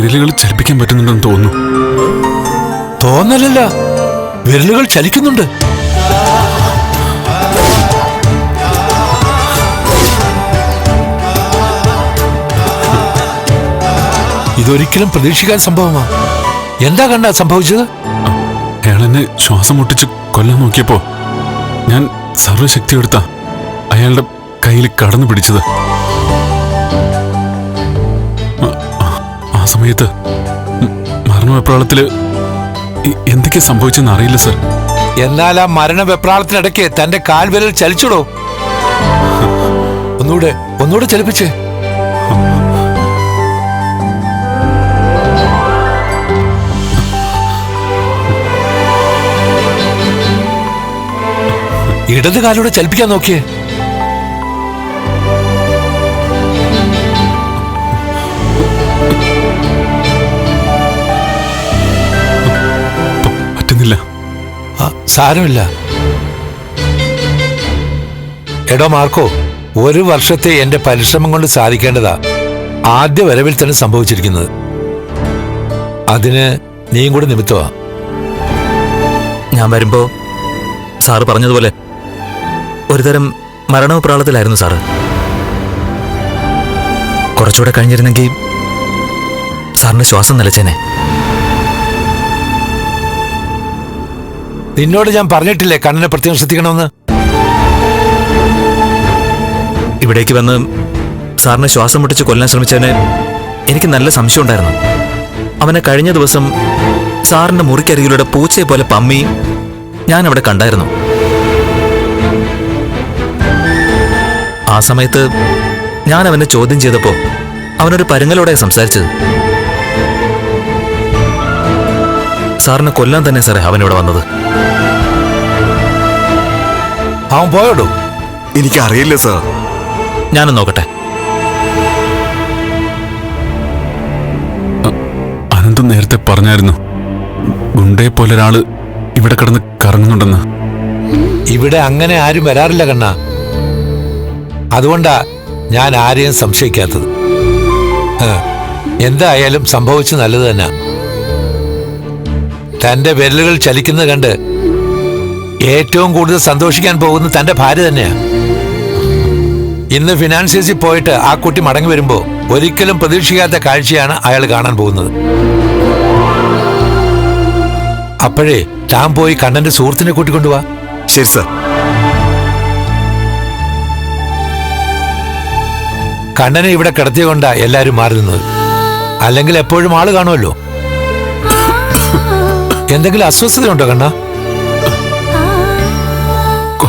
വിരലുകൾ ചലിപ്പിക്കാൻ പറ്റുന്നുണ്ടെന്ന് തോന്നുന്നു. തോന്നലല്ല. വിരലുകൾ ചലിക്കുന്നുണ്ട്. ഇതൊരിക്കലും പ്രതീക്ഷിക്കാൻ സംഭവമാ. എന്താ കണ്ട സംഭവിച്ചത്? അയാളെന്നെ ശ്വാസം മുട്ടിച്ച് കൊല്ലാൻ നോക്കിയപ്പോ ഞാൻ സർവശക്തി എടുത്ത അയാളുടെ കയ്യിൽ കടന്നു പിടിച്ചത്. സമയത്ത് മരണവെപ്രാളത്തിൽ എന്തൊക്കെ സംഭവിച്ചെന്ന് അറിയില്ല സർ. എന്നാൽ ആ മരണ വെപ്രാളത്തിനിടയ്ക്ക് തന്റെ കാൽവിരൽ ചലിച്ചിടോ. ഒന്നുകൂടെ ഒന്നുകൂടെ ചലിപ്പിച്ചേ. ഇടത് കാലൂടെ ചലിപ്പിക്കാൻ നോക്കിയേ. ആ, സാരമില്ല. എടോ മാർക്കോ ഒരു വർഷത്തെ എന്റെ പരിശ്രമം കൊണ്ട് സാധിക്കേണ്ടതാ ആദ്യ വരവിൽ തന്നെ സംഭവിച്ചിരിക്കുന്നത്. അതിന് നീയും കൂടെ നിമിത്തമാ. ഞാൻ വരുമ്പോ സാറ് പറഞ്ഞതുപോലെ ഒരുതരം മരണപ്രാളത്തിലായിരുന്നു സാറ്. കുറച്ചുകൂടെ കഴിഞ്ഞിരുന്നെങ്കിൽ സാറിന് ശ്വാസം നിലച്ചേനെ. നിന്നോട് ഞാൻ പറഞ്ഞിട്ടില്ലേ കണ്ണനെ പ്രത്യേകം ശ്രദ്ധിക്കണമെന്ന്? ഇവിടേക്ക് വന്ന് സാറിനെ ശ്വാസം മുട്ടിച്ച് കൊല്ലാൻ ശ്രമിച്ചതിന് എനിക്ക് നല്ല സംശയം ഉണ്ടായിരുന്നു. അവനെ കഴിഞ്ഞ ദിവസം സാറിന്റെ മുറിക്കരികിലൂടെ പൂച്ചയെ പോലെ പമ്മി ഞാൻ അവിടെ കണ്ടായിരുന്നു. ആ സമയത്ത് ഞാൻ അവനെ ചോദ്യം ചെയ്തപ്പോ അവനൊരു പരുങ്ങലോടെ സംസാരിച്ചത്. സാറിനെ കൊല്ലാൻ തന്നെ സാറേ അവനിവിടെ വന്നത്. അവൻ പോയോടോ? എനിക്കറിയില്ല സാർ. ഞാനും നോക്കട്ടെ. അനന്ത് നേരത്തെ പറഞ്ഞായിരുന്നു ഗുണ്ടയെ പോലെ ഒരാൾ ഇവിടെ കിടന്ന് കറങ്ങുന്നുണ്ടെന്ന്. ഇവിടെ അങ്ങനെ ആരും വരാറില്ല കണ്ണ. അതുകൊണ്ടാ ഞാൻ ആരെയും സംശയിക്കാത്തത്. എന്തായാലും സംഭവിച്ചു നല്ലത് തന്നെ. തന്റെ വിരലുകൾ ചലിക്കുന്നത് കണ്ട് ഏറ്റവും കൂടുതൽ സന്തോഷിക്കാൻ പോകുന്നത് തന്റെ ഭാര്യ തന്നെയാ. ഇന്ന് ഫിനാൻസിയസിൽ പോയിട്ട് ആ കുട്ടി മടങ്ങി വരുമ്പോ ഒരിക്കലും പ്രതീക്ഷിക്കാത്ത കാഴ്ചയാണ് അയാൾ കാണാൻ പോകുന്നത്. അപ്പോഴേ ടാൻ പോയി കണ്ണന്റെ സുഹൃത്തിനെ കൂട്ടിക്കൊണ്ടുവാ ശരി സർ. കണ്ണനെ ഇവിടെ കിടത്തിയതുകൊണ്ടാ എല്ലാരും മാറി നിന്നത്. അല്ലെങ്കിൽ എപ്പോഴും ആൾ കാണുമല്ലോ. എന്തെങ്കിലും അസ്വസ്ഥതയുണ്ടോ കണ്ണ?